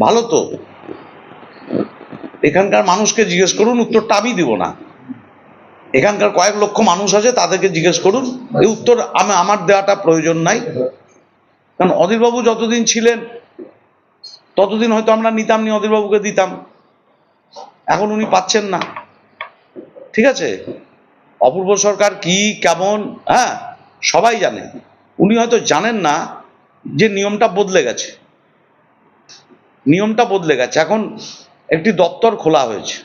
ভালো তো। এখানকার মানুষকে জিজ্ঞেস করুন উত্তরটা আমি দিব না। এখানকার কয়েক লক্ষ মানুষ আছে, তাদেরকে জিজ্ঞেস করুন। এই উত্তর আমি আমার দেওয়াটা প্রয়োজন নাই। কারণ অধীরবাবু যতদিন ছিলেন, ততদিন হয়তো আমরা নিতাম নি, অধীরবাবুকে দিতাম। এখন উনি পাচ্ছেন না। ঠিক আছে? অপূর্ব সরকার কি, কেমন হ্যাঁ? সবাই জানে। উনি হয়তো জানেন না যে নিয়মটা বদলে গেছে। নিয়মটা বদলে গেছে। এখন একটি দপ্তর খোলা হয়েছে।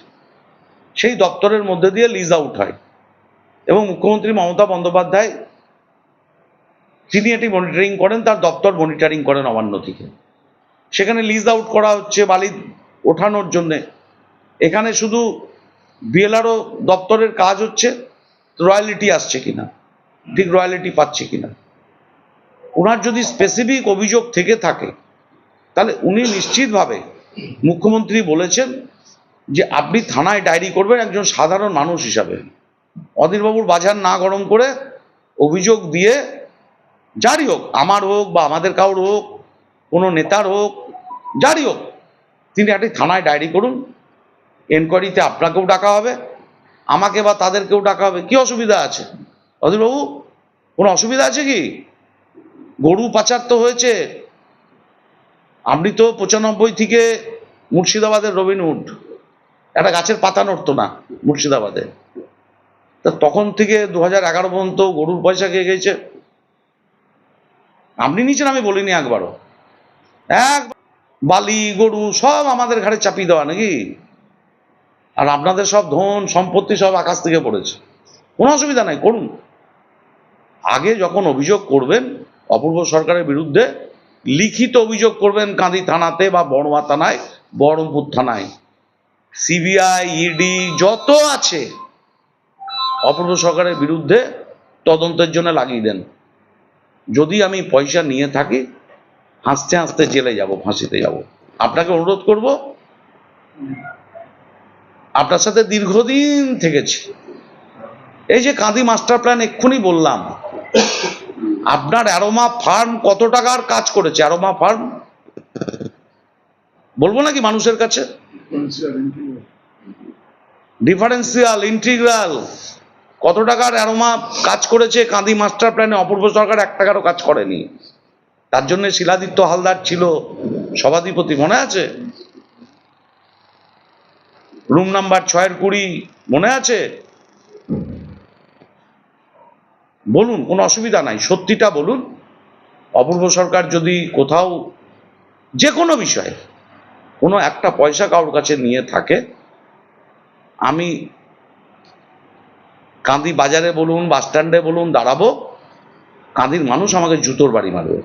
সেই দপ্তরের মধ্যে দিয়ে লিজ আউট হয়। এবং মুখ্যমন্ত্রী মমতা বন্দ্যোপাধ্যায়, তিনি এটি মনিটরিং করেন, তার দপ্তর মনিটরিং করেন অমান্য থেকে। সেখানে লিজ আউট করা হচ্ছে, বালি ওঠানোর জন্যে। এখানে শুধু বিএলআরও দপ্তরের কাজ হচ্ছে রয়্যালিটি আসছে কিনা, ঠিক রয়্যালিটি পাচ্ছে কিনা। ওনার যদি স্পেসিফিক অভিযোগ থেকে থাকে তাহলে উনি নিশ্চিতভাবে মুখ্যমন্ত্রী বলেছেন যে আপনি থানায় ডায়েরি করবেন একজন সাধারণ মানুষ হিসাবে। অধীরবাবুর বাজার না গরম করে অভিযোগ দিয়ে যারই হোক, আমার হোক বা আমাদের কারোর হোক, কোনো নেতার হোক, যারই হোক, তিনি একটি থানায় ডায়েরি করুন, এনকোয়ারিতে আপনাকেও ডাকা হবে, আমাকে বা তাদেরকেও ডাকা হবে, কি অসুবিধা আছে? অধীরবাবু, কোনো অসুবিধা আছে কি? গরু পাচার তো হয়েছে আপনি তো পঁচানব্বই থেকে মুর্শিদাবাদের রবিনহুড একটা গাছের পাতা নড়তো না মুর্শিদাবাদে। তা তখন থেকে দু হাজার এগারো পর্যন্ত গরুর পয়সা খেয়ে গেছে আপনি নিচেন আমি বলিনি একবারও? এক বালি, গরু সব আমাদের ঘাড়ে চাপিয়ে দেওয়া নাকি? আর আপনাদের সব ধন, সম্পত্তি সব আকাশ থেকে পড়েছে। কোনো অসুবিধা নাই, করুন। আগে যখন অভিযোগ করবেন, অপূর্ব সরকারের বিরুদ্ধে লিখিত অভিযোগ করবেন কাঁদি থানাতে বা বড়মা থানায়, বহরমপুর থানায়। সিবিআই ইডি যত আছে অপূর্ব সরকারের বিরুদ্ধে তদন্তের জন্য লাগিয়ে দেন। যদি আমি পয়সা নিয়ে থাকি, হাসতে হাসতে জেলে যাব, ফাঁসিতে যাব। আপনাকে অনুরোধ করব, আপনার সাথে দীর্ঘদিন থেকেছি। এই যে কাঁদি মাস্টার প্ল্যান, এক্ষুনি বললাম আপনার অ্যারোমা ফার্ম কত টাকার কাজ করেছে? অ্যারোমা ফার্ম বলব নাকি মানুষের কাছে? ডিফারেন্সিয়াল ইন্টিগ্রাল কত টাকার অ্যারোমা কাজ করেছে? কাঁদি মাস্টার প্ল্যানে অপূর্ব সরকার এক টাকারও কাজ করেনি। তার জন্য শিলাদিত্য হালদার ছিল সভাধিপতি, মনে আছে? রুম নাম্বার ছয়ের কুড়ি, মনে আছে? বলুন, কোনো অসুবিধা নাই, সত্যিটা বলুন। অপূর্ব সরকার যদি কোথাও যে কোনো বিষয়ে কোনো একটা পয়সা কারোর কাছে নিয়ে থাকে, আমি কাঁদি বাজারে বলুন, বাস স্ট্যান্ডে বলুন, দাঁড়াবো, কাঁদির মানুষ আমাকে জুতোর বাড়ি মারবে।